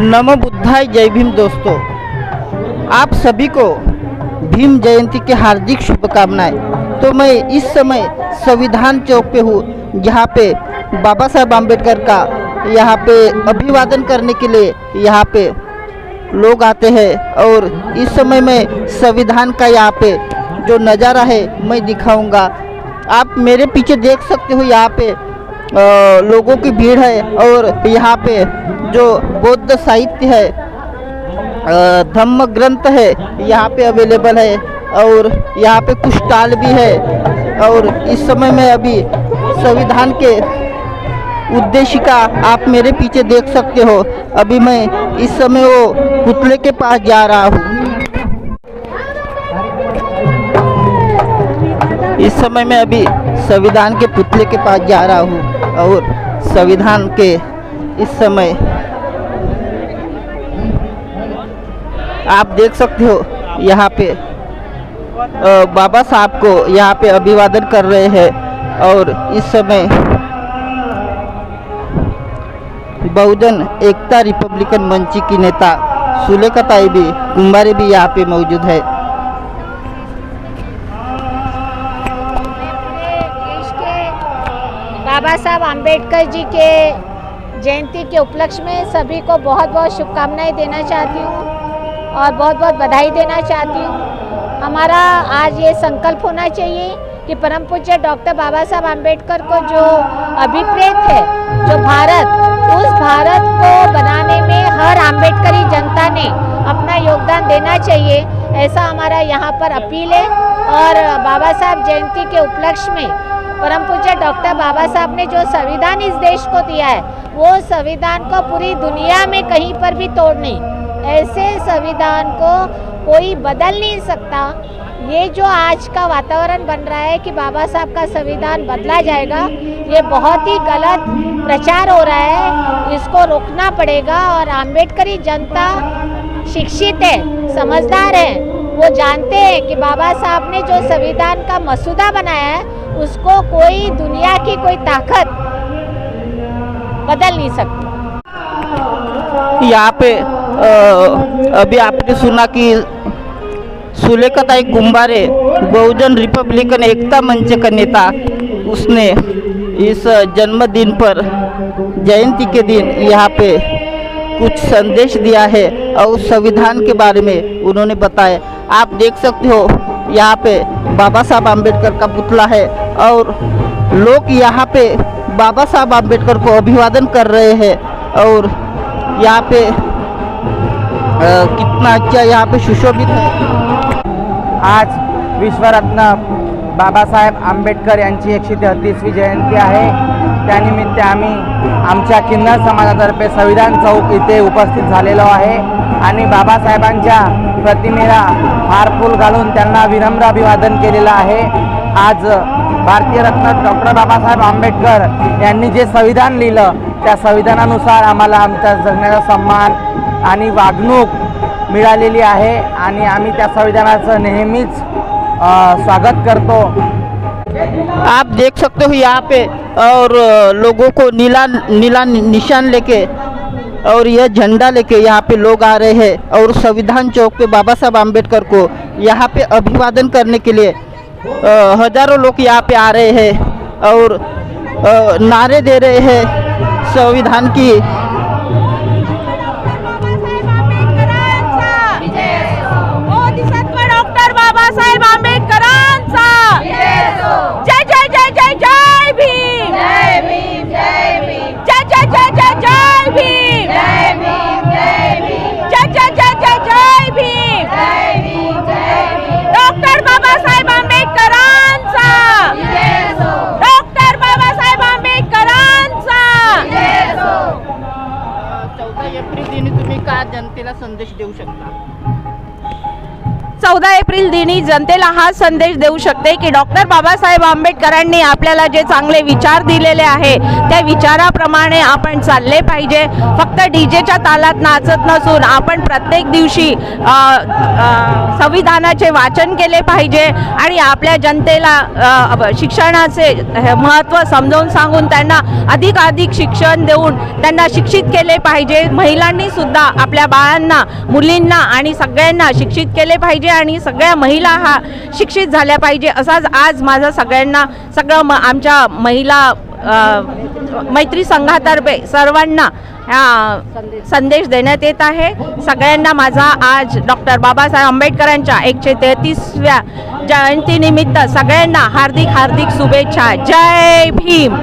नमो बुद्धाय जय भीम दोस्तों। आप सभी को भीम जयंती के हार्दिक शुभकामनाएँ। तो मैं इस समय संविधान चौक पे हूँ जहाँ पे बाबा साहेब आम्बेडकर का यहाँ पे अभिवादन करने के लिए यहाँ पे लोग आते हैं और इस समय में संविधान का यहाँ पे जो नज़ारा है मैं दिखाऊँगा। आप मेरे पीछे देख सकते हो यहाँ पे अ, लोगों की भीड़ है और यहाँ पे जो बौद्ध साहित्य है धम्म ग्रंथ है, यहाँ पे अवेलेबल है और यहाँ पे कुछ स्टॉल भी है और इस समय में अभी संविधान के उद्देश्य का आप मेरे पीछे देख सकते हो। अभी मैं इस समय वो पुतले के पास जा रहा हूँ। इस समय मैं अभी संविधान के पुतले के पास जा रहा हूँ और संविधान के इस समय। आप देख सकते हो, यहाँ पे बाबा साहब को यहाँ पे अभिवादन कर रहे हैं और इस समय बहुजन एकता रिपब्लिकन मंच की नेता सुलेखा भी कुंभारे भी यहाँ पे मौजूद है। बाबा साहब आम्बेडकर जी के जयंती के उपलक्ष्य में सभी को बहुत बहुत शुभकामनाएँ देना चाहती हूँ और बहुत बहुत बधाई देना चाहती हूँ। हमारा आज ये संकल्प होना चाहिए कि परम पूज्य डॉक्टर बाबा साहब आम्बेडकर को जो अभिप्रेत है, जो भारत, उस भारत को बनाने में हर आम्बेडकरी जनता ने अपना योगदान देना चाहिए। ऐसा हमारा यहाँ पर अपील है। और बाबा साहब जयंती के उपलक्ष्य में परम पूज्य डॉक्टर बाबा साहब ने जो संविधान इस देश को दिया है, वो संविधान को पूरी दुनिया में कहीं पर भी तोड़ नहीं ऐसे संविधान को कोई बदल नहीं सकता। ये जो आज का वातावरण बन रहा है कि बाबा साहब का संविधान बदला जाएगा, ये बहुत ही गलत प्रचार हो रहा है। इसको रोकना पड़ेगा और आम्बेडकरी जनता शिक्षित है, समझदार है। वो जानते हैं कि बाबा साहब ने जो संविधान का मसूदा बनाया है उसको कोई दुनिया की कोई ताकत बदल नहीं सकती। यहाँ पे अ, अभी आपने सुना कि सुलेखताई कुंभारे बहुजन रिपब्लिकन एकता मंच का नेता उसने इस जन्मदिन पर जयंती के दिन यहाँ पे कुछ संदेश दिया है और संविधान के बारे में उन्होंने बताया। आप देख सकते हो यहाँ पे बाबा साहब आम्बेडकर का पुतला है और लोग यहाँ पे बाबा साहब आम्बेडकर को अभिवादन कर रहे हैं और यहाँ पे आ, कितना अच्छा यहाँ पे सुशोभित है। आज विश्वरत्न बाबासाहेब आंबेडकर यांची एकशे तेहतीसवी जयंती आहे. त्यानिमित्त आम्ही आमच्या किन्नर समाजातर्फे संविधान चौक इथे उपस्थित झालेलो आहे. आणि बाबासाहेबांच्या प्रतिमेला हारफूल घालून त्यांना विनम्र अभिवादन केलेलं आहे. आज भारतीय रत्न डॉक्टर बाबासाहेब आंबेडकर यांनी जे संविधान लिहिलं त्या संविधानानुसार आम्हाला आमच्या जगण्याचा सन्मान आणि वागणूक मिळालेली आहे आणि आम्ही त्या संविधानाचं नेहमीच स्वागत करतो. आप देख सकते हो यहाँ पे और लोगों को नीला नीला निशान लेके और यह झंडा लेके यहाँ पे लोग आ रहे हैं और संविधान चौक पे बाबा साहब आम्बेडकर को यहाँ पे अभिवादन करने के लिए हज़ारों लोग यहाँ पे आ रहे हैं और नारे दे रहे हैं संविधान की। संदेश देऊ शकता. चौदा एप्रिल दिनी जनतेला हा संदेश देऊ शकते की डॉक्टर बाबासाहेब आंबेडकरांनी आपल्याला जे चांगले विचार दिलेले आहे त्या विचाराप्रमाणे आपण चालले पाहिजे. फक्त डीजेच्या तालात नाचत नसून आपण प्रत्येक दिवशी संविधानाचे वाचन केले पाहिजे आणि आपल्या जनतेला शिक्षणाचे महत्त्व समजावून सांगून त्यांना अधिकाधिक शिक्षण देऊन त्यांना शिक्षित केले पाहिजे. महिलांनी सुद्धा आपल्या बाळांना मुलींना आणि सगळ्यांना शिक्षित केले पाहिजे आणि सगळ्या महिला हा शिक्षित झाल्या पाहिजे असाच आज माझा सगळ्यांना सगळं म आमच्या महिला मैत्री संघातर्फे सर्वांना हा संदेश देण्यात येत आहे. सगळ्यांना माझा आज डॉक्टर बाबासाहेब आंबेडकरांच्या एकशे तेहतीसव्या जयंतीनिमित्त सगळ्यांना हार्दिक हार्दिक शुभेच्छा. जय भीम!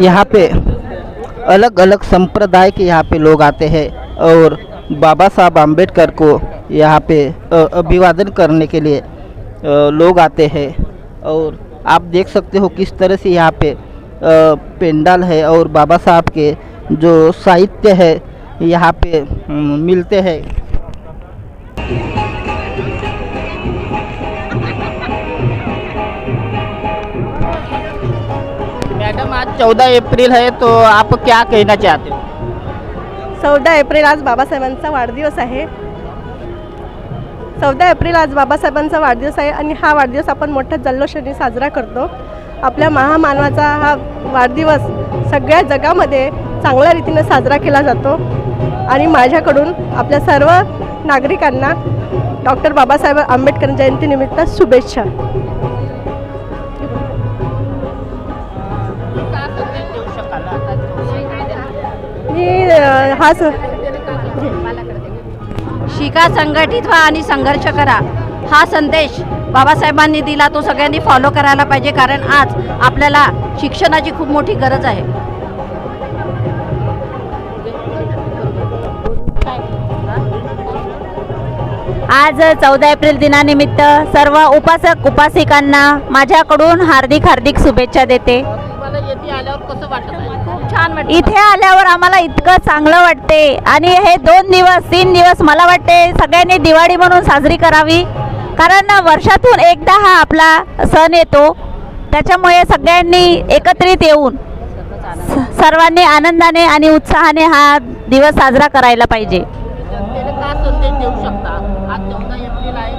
यहाँ पे अलग अलग संप्रदाय के यहाँ पे लोग आते हैं और बाबा साहब आम्बेडकर को यहाँ पे अभिवादन करने के लिए लोग आते हैं। और आप देख सकते हो किस तरह से यहाँ पे पेंडाल है और बाबा साहब के जो साहित्य है यहाँ पे हम्म, मिलते हैं। चौदह अप्रैल है तो आप क्या कहना चाहते हो? चौदा एप्रिल आज बाबासाहेबांचा वाढदिवस आहे. चौदा एप्रिल आज बाबासाहेबांचा वाढदिवस आहे आणि हा वाढदिवस आपण मोठ्या जल्लोषाने साजरा करतो. आपल्या महामानवाचा हा वाढदिवस सगळ्या जगामध्ये चांगल्या रीतीनं साजरा केला जातो. आणि माझ्याकडून आपल्या सर्व नागरिकांना डॉक्टर बाबासाहेब आंबेडकर जयंतीनिमित्त शुभेच्छा. हा शिका संघटित व्हा आणि संघर्ष करा. हा संदेश बाबासाहेबांनी दिला तो सगळ्यांनी फॉलो करायला पाहिजे. कारण आज आपल्याला शिक्षणाची खूप मोठी गरज आहे. आज चौदा एप्रिल दिनानिमित्त सर्व उपासक उपासिकांना माझ्याकडून हार्दिक हार्दिक शुभेच्छा देते. छान वाटतं. इथे आल्यावर आम्हाला इतकं चांगलं वाटते. आणि हे दोन दिवस तीन दिवस मला वाटते सगळ्यांनी दिवाळी म्हणून साजरी करावी. कारण वर्षातून एकदा हा आपला सण येतो. त्याच्यामुळे सगळ्यांनी एकत्रित येऊन सर्वांनी आनंदाने आणि उत्साहाने हा दिवस साजरा करायला पाहिजे जनतेला काय संदेश देऊ शकता आज चौदा एप्रिल आहे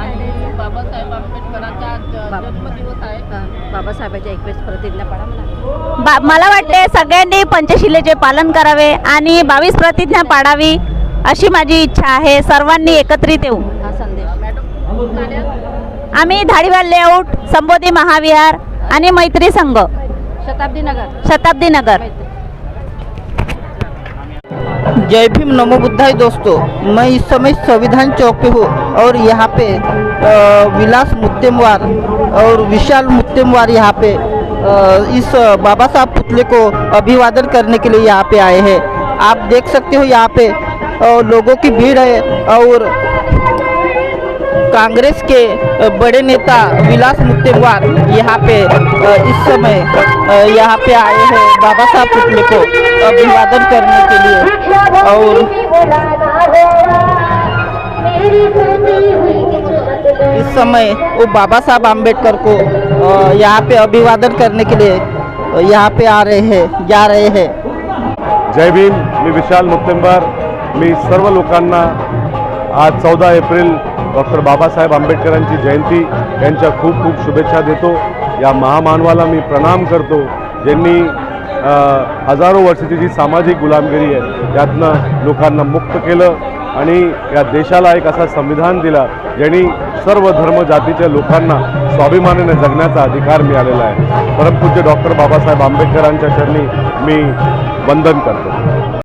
आणि बाबासाहेब आंबेडकरांचा आज जन्मदिवस आहे एकवीस प्रतिज्ञा मला. बा मला वाटते सगळ्यांनी पंचशिलेचे पालन करावे आणि बावीस प्रतिज्ञा पाडावी अशी माझी इच्छा आहे. सर्वांनी एकत्रित येऊ. हा संदेश. आम्ही धाडीवाल लेआउट संबोधी महाविहार आणि मैत्री संघ. शताब्दी नगर. शताब्दी नगर. जय भीम नमो बुद्धाई दोस्तों। मैं इस समय संविधान चौक पे हूँ और यहाँ पे विलास मुत्तेमवार और विशाल मुत्तेमवार यहाँ पे इस बाबा साहब पुतले को अभिवादन करने के लिए यहाँ पे आए हैं। आप देख सकते हो यहाँ पे लोगों की भीड़ है और कांग्रेस के बड़े नेता विलास मुत्तेमवार यहाँ पे इस समय यहाँ पे आए हैं बाबा साहब पुतले को अभिवादन करने के लिए। और इस समय वो बाबा साहब आम्बेडकर को यहाँ पे अभिवादन करने के लिए यहाँ पे आ रहे हैं, जा रहे हैं। जय भीम, मी विशाल मुत्तेंबर मी सर्व लोकांना आज चौदा एप्रिल डॉक्टर बाबासाहेब आंबेडकरांची जयंती यांच्या खूप खूप शुभेच्छा देतो. या महामानवाला मी प्रणाम करतो ज्यांनी हजारो वर्षाची जी सामाजिक गुलामगिरी आहे त्यातनं लोकांना मुक्त केलं आणि या देशाला एक असा संविधान दिला ज्यांनी सर्व धर्म जातीच्या लोकांना स्वाभिमानाने जगण्याचा अधिकार मिळालेला आहे. परमपूज्य डॉक्टर बाबासाहेब आंबेडकरांच्या चरणी मी वंदन करतो.